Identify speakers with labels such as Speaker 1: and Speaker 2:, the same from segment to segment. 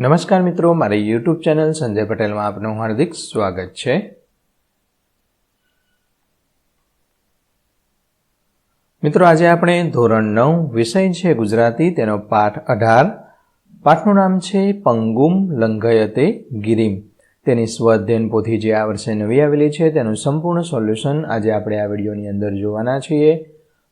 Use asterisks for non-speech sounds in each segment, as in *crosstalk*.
Speaker 1: નમસ્કાર મિત્રો, મારી યુટ્યુબ ચેનલ સંજય પટેલમાં આપનું હાર્દિક સ્વાગત છે. મિત્રો, આજે આપણે ધોરણ નવ, વિષય છે ગુજરાતી, તેનો પાઠ અઢાર. પાઠનું નામ છે પંગુમ લંઘયતે ગિરિમ. તેની સ્વઅધ્યયન પોથી જે આ વર્ષે નવી આવેલી છે, તેનું સંપૂર્ણ સોલ્યુશન આજે આપણે આ વિડીયોની અંદર જોવાના છીએ.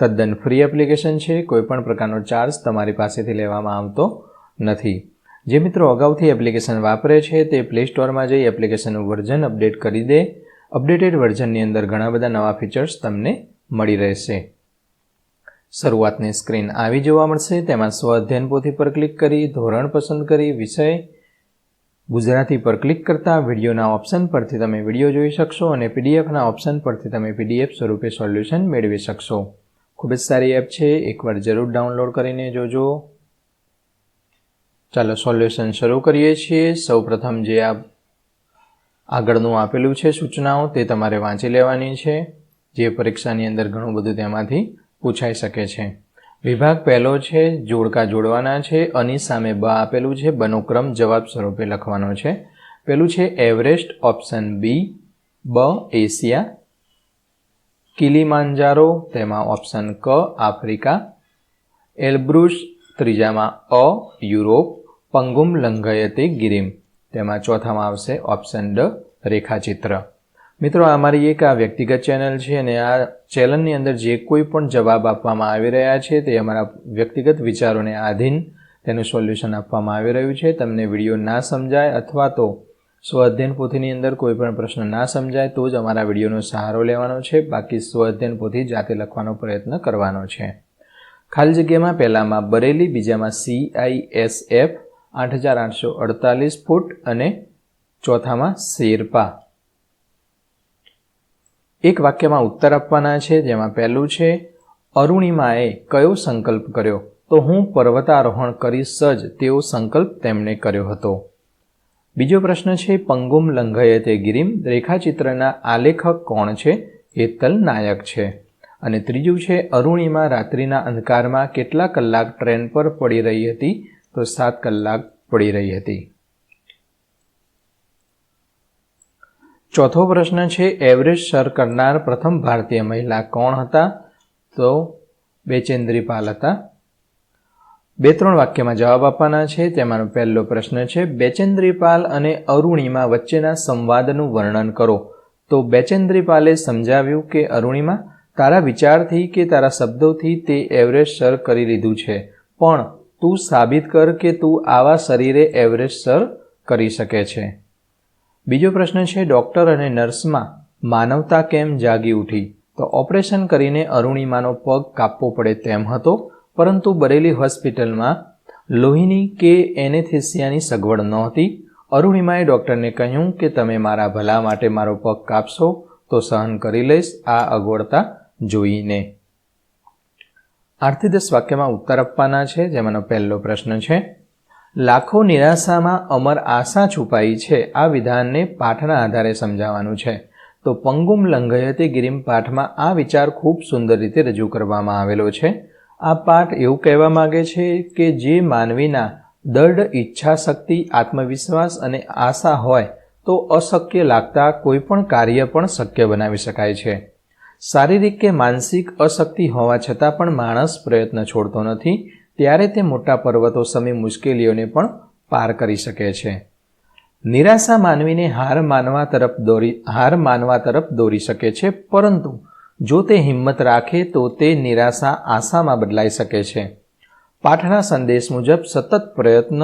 Speaker 1: તદ્દન ફ્રી એપ્લિકેશન છે, કોઈપણ પ્રકારનો ચાર્જ તમારી પાસેથી લેવામાં આવતો નથી. જે મિત્રો અગાઉથી એપ્લિકેશન વાપરે છે, તે પ્લે સ્ટોરમાં જઈ એપ્લિકેશનનું વર્ઝન અપડેટ કરી દે. અપડેટેડ વર્ઝનની અંદર ઘણા બધા નવા ફીચર્સ તમને મળી રહેશે. શરૂઆતની સ્ક્રીન આવી જોવા મળશે, તેમાં સ્વ અધ્યયન પોથી પર ક્લિક કરી, ધોરણ પસંદ કરી, વિષય ગુજરાતી પર ક્લિક કરતાં વિડીયોના ઓપ્શન પરથી તમે વીડિયો જોઈ શકશો અને પીડીએફના ઓપ્શન પરથી તમે પીડીએફ સ્વરૂપે સોલ્યુશન મેળવી શકશો. ખૂબ જ સારી એપ છે. એકવાર જરૂર ડાઉનલોડ કરીને જોજો. ચાલો, સોલ્યુશન શરૂ કરીએ છીએ. સૌપ્રથમ જે આ આગળનું આપેલું છે સૂચનાઓ, તે તમારે વાંચી લેવાની છે. જે પરીક્ષાની અંદર ઘણું બધું તેમાંથી પૂછાઈ શકે છે. વિભાગ પહેલો છે, જોડકા જોડવાના છે. અની સામે બ આપેલું છે. બનો ક્રમ જવાબ સ્વરૂપે લખવાનો છે. પેલું છે, એવરેસ્ટ ઓપ્શન બી, બ, એશિયા કિલીમાંજારો તેમાં ઓપ્શન ક, આફ્રિકા. એલબ્રુસ, ત્રીજામાં અ, યુરોપ. પંગુમ લંઘયતે ગિરિમ. તેમાં ચોથામાં આવશે ઓપ્શન ડ, રેખાચિત્ર. મિત્રો અમારી એક આ વ્યક્તિગત ચેનલ છે અને આ ચેનલની અંદર જે કોઈ પણ જવાબ આપવામાં આવી રહ્યા છે તે અમારા વ્યક્તિગત વિચારોને આધીન તેનું સોલ્યુશન આપવામાં આવી રહ્યું છે. તમને વીડિયો ના સમજાય અથવા તો સ્વ અધ્યયન પોથીની અંદર કોઈ પણ પ્રશ્ન ના સમજાય તો જ અમારા વિડીયોનો સહારો લેવાનો છે. બાકી સ્વ અધ્યયન પોથી જાતે લખવાનો પ્રયત્ન કરવાનો છે. ખાલી જગ્યામાં પહેલામાં બરેલી, બીજામાં સી આઈ એસ એફ આઠ હજાર આઠસો અડતાલીસ ફૂટ અને ચોથામાં શેરપા. એક વાક્યમાં ઉત્તર આપવાના છે, જેમાં પહેલું છે, અરુણિમાએ કયો સંકલ્પ કર્યો? તો હું પર્વતારોહણ કરીશ જ તેવો સંકલ્પ તેમણે કર્યો હતો. બીજો પ્રશ્ન છે, પંગુમ લંઘયતે ગિરિમ, રેખાચિત્રના આલેખક કોણ છે? હેતલ નાયક છે. અને ત્રીજું છે, અરુણિમા રાત્રિના અંધકારમાં કેટલા કલાક ટ્રેન પર પડી રહી હતી? તો સાત કલાક પડી રહી હતી. ચોથો પ્રશ્ન છે, એવરેસ્ટ સર કરનાર પ્રથમ ભારતીય મહિલા કોણ હતા? તો બેચેન્દ્રી પાલ હતા. બે ત્રણ વાક્યમાં જવાબ આપવાના છે. તેમાંનો પહેલો પ્રશ્ન છે, બેચેન્દ્રીપાલ અને અરુણિમા વચ્ચેના સંવાદનું વર્ણન કરો. તો બેચેન્દ્રીપાલે સમજાવ્યું કે અરુણિમા, તારા વિચારથી કે તારા શબ્દોથી તે એવરેસ્ટ સર કરી લીધું છે, પણ તું સાબિત કર કે તું આવા શરીરે એવરેસ્ટ સર કરી શકે છે. બીજો પ્રશ્ન છે, ડૉક્ટર અને નર્સમાં માનવતા કેમ જાગી ઉઠી? તો ઓપરેશન કરીને અરુણિમાનો પગ કાપવો પડે તેમ હતો. પરંતુ બરેલી હોસ્પિટલમાં લોહીની કે એનેથેસિયાની સગવડ નહોતી. અરુણિમાએ ડૉક્ટરને કહ્યું કે તમે મારા ભલા માટે મારો પગ કાપશો તો સહન કરી લઈશ, આ અગવડતા જોઈને. આઠથી દસ વાક્યમાં ઉત્તર આપવાના છે, જેમાંનો પહેલો પ્રશ્ન છે, લાખો નિરાશામાં અમર આશા છુપાઈ છે, આ વિધાનને પાઠના આધારે સમજાવવાનું છે. તો પંગુમ લંઘયતે ગિરિમ પાઠમાં આ વિચાર ખૂબ સુંદર રીતે રજૂ કરવામાં આવેલો છે. આ પાઠ એવું કહેવા માગે છે કે જે માનવીના દૃઢ ઈચ્છા શક્તિ આત્મવિશ્વાસ અને આશા હોય તો અશક્ય લાગતા કોઈ પણ કાર્ય પણ શક્ય બનાવી શકાય છે. શારીરિક કે માનસિક અશક્તિ હોવા છતાં પણ માણસ પ્રયત્ન છોડતો નથી, ત્યારે તે મોટા પર્વતો સમી મુશ્કેલીઓને પણ પાર કરી શકે છે. નિરાશા માનવીને હાર માનવા તરફ દોરી, હાર માનવા તરફ દોરી શકે છે, પરંતુ જો તે હિંમત રાખે તો તે નિરાશા આશામાં બદલાઈ શકે છે. પાઠના સંદેશ મુજબ સતત પ્રયત્ન,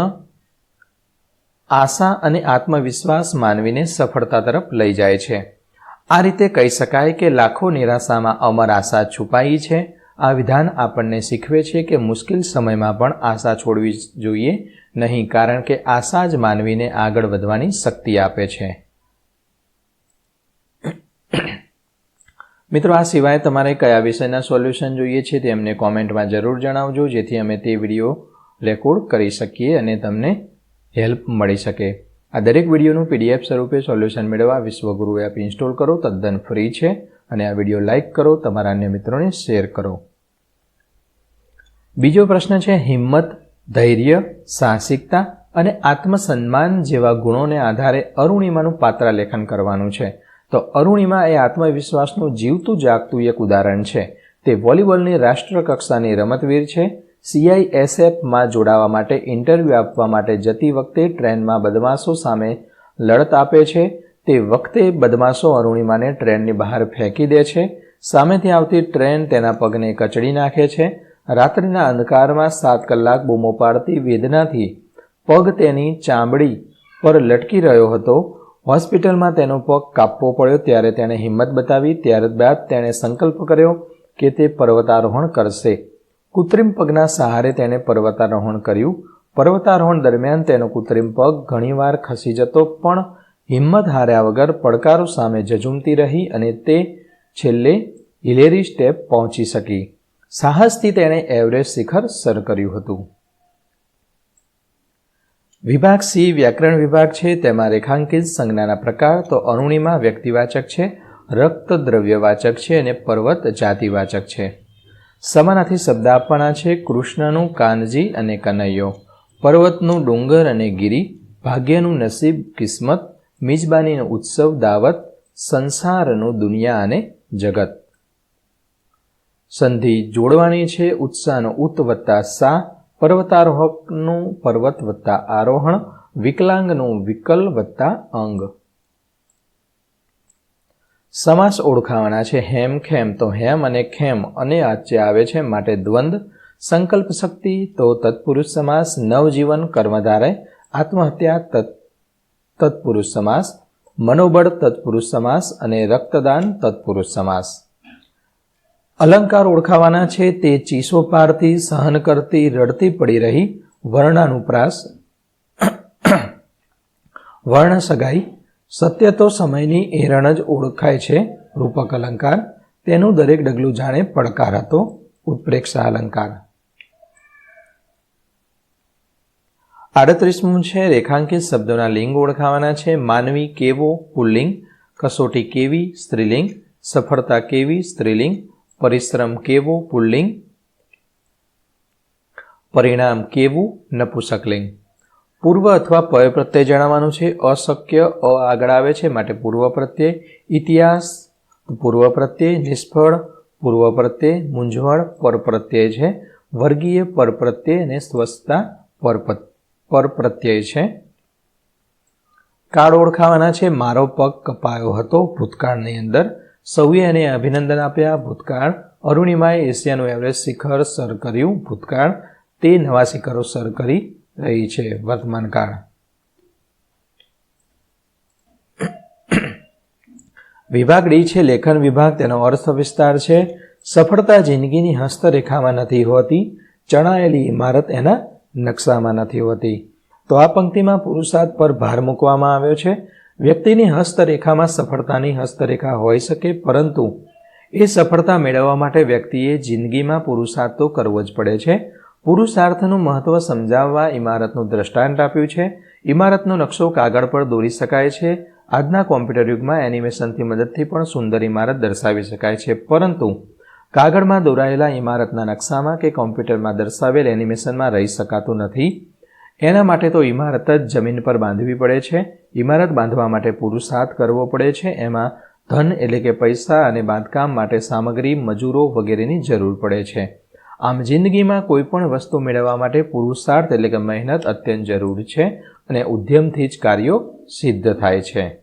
Speaker 1: આશા અને આત્મવિશ્વાસ માનવીને સફળતા તરફ લઈ જાય છે. આ રીતે કહી શકાય કે લાખો નિરાશામાં અમર આશા છુપાઈ છે. આ વિધાન આપણને શીખવે છે કે મુશ્કેલ સમયમાં પણ આશા છોડવી જોઈએ નહીં, કારણ કે આશા જ માનવીને આગળ વધવાની શક્તિ આપે છે. મિત્રો, આ સિવાય તમારે કયા વિષયના સોલ્યુશન જોઈએ છે તે અમને કોમેન્ટમાં જરૂર જણાવજો, જેથી અમે તે વીડિયો રેકોર્ડ કરી શકીએ અને તમને હેલ્પ મળી શકે. આ દરેક વિડીયોનું પીડીએફ સ્વરૂપે સોલ્યુશન મેળવવા વિશ્વગુરુ એપ ઇન્સ્ટોલ કરો, તદ્દન ફ્રી છે. અને આ વીડિયો લાઇક કરો, તમારા અન્ય મિત્રોને શેર કરો. બીજો પ્રશ્ન છે, હિંમત, ધૈર્ય, સાહસિકતા અને આત્મસન્માન જેવા ગુણોને આધારે અરુણિમાનું પાત્ર લેખન કરવાનું છે. તો અરુણિમા એ આત્મવિશ્વાસનું જીવતું જાગતું એક ઉદાહરણ છે. તે વોલીબોલની રાષ્ટ્રકક્ષાની રમતવીર છે. સીઆઈએસએફમાં જોડાવા માટે ઇન્ટરવ્યૂ આપવા માટે જતી વખતે ટ્રેનમાં બદમાશો સામે લડત આપે છે. તે વખતે બદમાશો અરુણિમાને ટ્રેનની બહાર ફેંકી દે છે. સામેથી આવતી ટ્રેન તેના પગને કચડી નાખે છે. રાત્રિના અંધકારમાં સાત કલાક બૂમો પાડતી વેદનાથી પગ તેની ચામડી પર લટકી રહ્યો હતો. હોસ્પિટલમાં તેનો પગ કાપવો પડ્યો ત્યારે તેણે હિંમત બતાવી, ત્યારબાદ તેણે સંકલ્પ કર્યો કે તે પર્વતારોહણ કરશે. કૃત્રિમ પગના સહારે તેણે પર્વતારોહણ કર્યું. પર્વતારોહણ દરમિયાન તેનો કૃત્રિમ પગ ઘણીવાર ખસી જતો, પણ હિંમત હાર્યા વગર પડકારો સામે ઝઝૂમતી રહી અને તે છેલ્લે હિલેરી સ્ટેપ પહોંચી શકી. સાહસથી તેણે એવરેસ્ટ શિખર સર કર્યું હતું. વિભાગ સી, વ્યાકરણ વિભાગ છે, તેમાં રેખાંકિત સંજ્ઞાના પ્રકાર, તો અરુણિમા વ્યક્તિવાચક છે, રક્ત દ્રવ્યવાચક છે અને પર્વત જાતિવાચક છે. સમાનાથી શબ્દ આપવાના છે, કૃષ્ણનું કાનજી અને કનૈયો, પર્વતનું ડુંગર અને ગિરી, ભાગ્યનું નસીબ, કિસ્મત, મિજબાનીનો ઉત્સવ, દાવત, સંસારનું દુનિયા અને જગત. સંધિ જોડવાની છે, ઉત્સાહનો ઉત વત્તા સા પર્વતારોહકનું પર્વત વત્તા આરોહણ, વિકલાંગનું વિકલ વત્તા અંગ. સમાસ ઓળખાવાના છે હેમ ખેમ તો હેમ અને ખેમ અને આચે આવે છે માટે દ્વંદ. સંકલ્પ શક્તિ તો તત્પુરુષ સમાસ, નવજીવન કર્મધારે આત્મહત્યા તત્, તત્પુરુષ સમાસ, મનોબળ તત્પુરુષ સમાસ અને રક્તદાન તત્પુરુષ સમાસ. અલંકાર ઓળખાવાના છે, તે ચીસો પારથી સહન કરતી રડતી પડી રહી વર્ણાનુપ્રાસ *clears throat* વર્ણ સગાઈ, સત્ય તો સમયની એરણ જ ઓળખાય છે, રૂપક અલંકાર. તેનું દરેક ડગલું જાણે પડકાર હતો, ઉત્પ્રેક્ષા અલંકાર. આડત્રીસમું છે, રેખાંકિત શબ્દોના લિંગ ઓળખાવાના છે, માનવી કેવો, પુલ્લિંગ. કસોટી કેવી, સ્ત્રીલિંગ. સફળતા કેવી, સ્ત્રીલિંગ. પરિશ્રમ કેવો પુલ્લિંગ? પરિણામ કેવું નપુસકલિંગ? પૂર્વ અથવા પય પ્રત્યય જણાવવાનું છે, અશક્ય, અ આગળ આવે છે માટે પૂર્વ પ્રત્યય, ઇતિહાસ પૂર્વ પ્રત્યય, નિષ્ફળ, પૂર્વ પ્રત્યય, મૂંઝવણ, પર પ્રત્યય છે. વર્ગીય, પર પ્રત્યય અને પર પર પ્રત્યય છે. કાળ ઓળખાવાના છે, મારો પગ કપાયો હતો ભૂતકાળની અંદર. સૌએ એને અભિનંદન આપ્યા. ભૂતકાળ. અરુણિમાએ એશિયાનું એવરેસ્ટ શિખર સર કર્યું. ભૂતકાળ. તે નવા શિખરો સર કરી રહી છે. વર્તમાન કાળ. વિભાગ ડી છે. લેખન વિભાગ. તેનો અર્થ વિસ્તાર છે. સફળતા જિંદગીની હસ્તરેખામાં નથી હોતી. ચણાયેલી ઇમારત એના નકશામાં નથી હોતી. તો આ પંક્તિમાં પુરુષાર્થ પર ભાર મૂકવામાં આવ્યો છે. વ્યક્તિની હસ્તરેખામાં સફળતાની હસ્તરેખા હોઈ શકે, પરંતુ એ સફળતા મેળવવા માટે વ્યક્તિએ જિંદગીમાં પુરુષાર્થ તો કરવો જ પડે છે. પુરુષાર્થનું મહત્વ સમજાવવા ઇમારતનું દ્રષ્ટાંત આપ્યું છે. ઇમારતનો નકશો કાગળ પર દોરી શકાય છે. આજના કોમ્પ્યુટર યુગમાં એનિમેશનથી મદદથી પણ સુંદર ઇમારત દર્શાવી શકાય છે. પરંતુ કાગળમાં દોરાયેલા ઇમારતના નકશામાં કે કોમ્પ્યુટરમાં દર્શાવેલ એનિમેશનમાં રહી શકાતું નથી. એના માટે તો ઇમારત જ જમીન પર બાંધવી પડે છે. ઇમારત બાંધવા માટે પુરુષાર્થ કરવો પડે છે. એમાં ધન એટલે કે પૈસા અને બાંધકામ માટે સામગ્રી, મજૂરો વગેરેની જરૂર પડે છે. આમ જિંદગીમાં કોઈ પણ વસ્તુ મેળવવા માટે પુરુષાર્થ એટલે કે મહેનત અત્યંત જરૂરી છે અને ઉદ્યમથી જ કાર્યો સિદ્ધ થાય છે.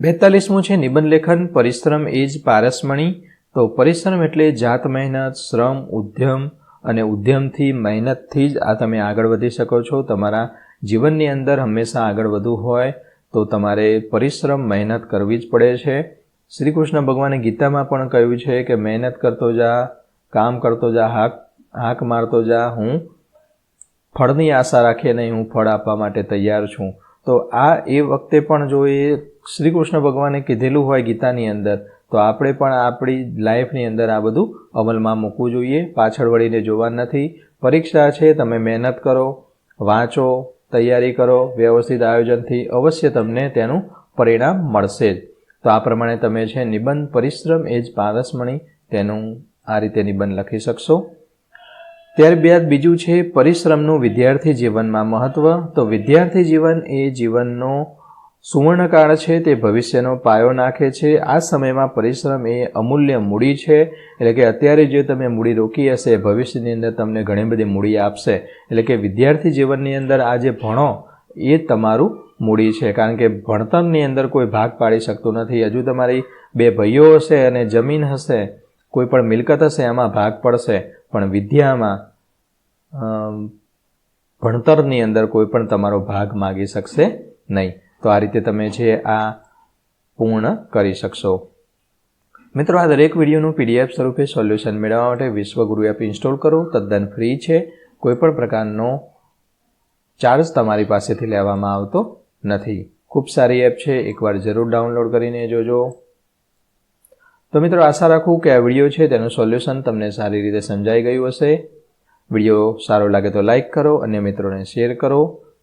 Speaker 1: બેતાલીસમું છે નિબંધ લેખન, પરિશ્રમ એ જ પારસમણી. તો પરિશ્રમ એટલે જાત મહેનત, શ્રમ, ઉદ્યમ અને ઉદ્યમથી, મહેનતથી જ આ તમે આગળ વધી શકો છો. તમારા જીવનની અંદર હંમેશા આગળ વધવું હોય તો તમારે પરિશ્રમ, મહેનત કરવી જ પડે છે. શ્રી કૃષ્ણ ભગવાને ગીતામાં પણ કહ્યું છે કે મહેનત કરતો જા, કામ કરતો જા, હાક હાક મારતો જા, હું ફળની આશા રાખીએ નહીં, હું ફળ આપવા માટે તૈયાર છું. તો આ એ વખતે પણ જો એ શ્રી કૃષ્ણ ભગવાને કીધેલું હોય ગીતાની અંદર તો આપણે પણ આપણી લાઈફની અંદર આ બધું અમલમાં મૂકવું જોઈએ. પાછળ વળીને જોવા નથી. પરીક્ષા છે, તમે મહેનત કરો, વાંચો, તૈયારી કરો, વ્યવસ્થિત આયોજનથી અવશ્ય તમને તેનું પરિણામ મળશે જ. તો આ પ્રમાણે તમે છે, નિબંધ પરિશ્રમ એ જ પારસમણી તેનું આ રીતે નિબંધ લખી શકશો. ત્યારબાદ બીજું છે, પરિશ્રમનું વિદ્યાર્થી જીવનમાં મહત્ત્વ તો વિદ્યાર્થી જીવન એ જીવનનો સુવર્ણકાળ છે, તે ભવિષ્યનો પાયો નાખે છે. આ સમયમાં પરિશ્રમ એ અમૂલ્ય મૂડી છે. એટલે કે અત્યારે જે તમે મૂડી રોકી હશે, ભવિષ્યની અંદર તમને ઘણી બધી મૂડી આપશે. એટલે કે વિદ્યાર્થી જીવનની અંદર આ જે ભણો, એ તમારું મૂડી છે. કારણ કે ભણતરની અંદર કોઈ ભાગ પાડી શકતું નથી. હજુ તમારી બે ભાઈઓ હશે અને જમીન હશે, કોઈ પણ મિલકત હશે, એમાં ભાગ પડશે. પણ વિદ્યામાં ભણતરની અંદર કોઈ પણ તમારો ભાગ માગી શકશે નહીં. તો આ રીતે તમે છે આ પૂર્ણ કરી શકશો. મિત્રો, આ દરેક વિડીયોનું પીડીએફ સ્વરૂપે સોલ્યુશન મેળવવા માટે વિશ્વગુરુ એપ ઇન્સ્ટોલ કરો. તદ્દન ફ્રી છે. કોઈપણ પ્રકારનો ચાર્જ તમારી પાસેથી લેવામાં આવતો નથી. ખૂબ સારી એપ છે. એકવાર જરૂર ડાઉનલોડ કરીને જોજો. તો મિત્રો, આશા રાખું કે આ વીડિયો છે તેનું સોલ્યુશન તમને સારી રીતે સમજાઈ ગયું હશે. વીડિયો સારો લાગે તો લાઈક કરો અન્ય મિત્રોને શેર કરો.